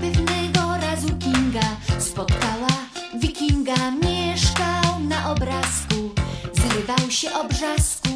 Pewnego razu Kinga spotkała wikinga, mieszkał na obrazku, zrywał się obrzasku.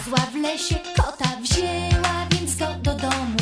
Znalazła w lesie kota, wzięła więc go do domu.